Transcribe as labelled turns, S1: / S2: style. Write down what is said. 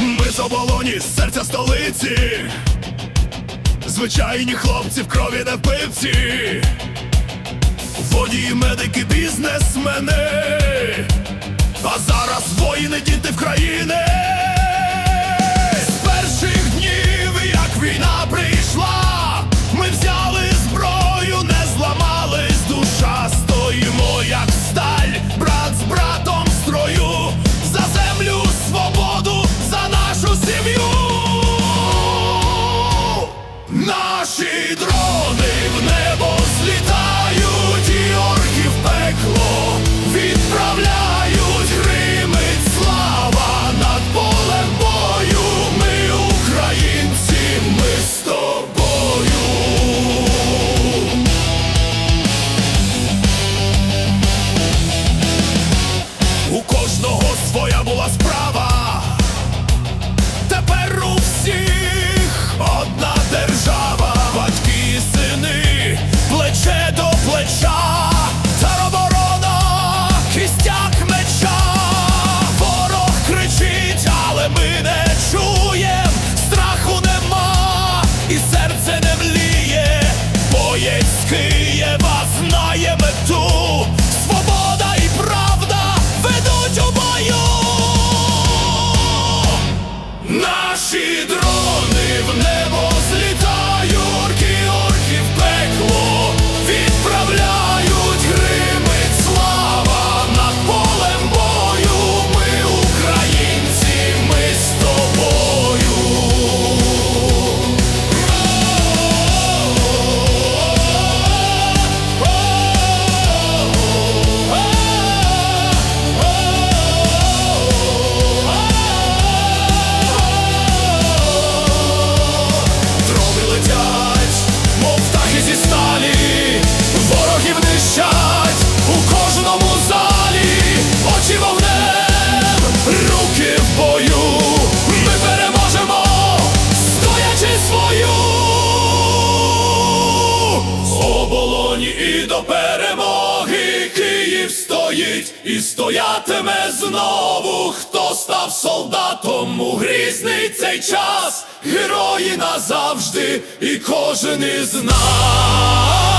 S1: Ми з оболоні серця столиці звичайні хлопці в крові не вбивці, водії, медики, бізнесмени, а зараз воїни, діти в країни. Peace. і до перемоги Київ стоїть, і стоятиме знову, хто став солдатом у грізний цей час, герої назавжди, і кожен із нас.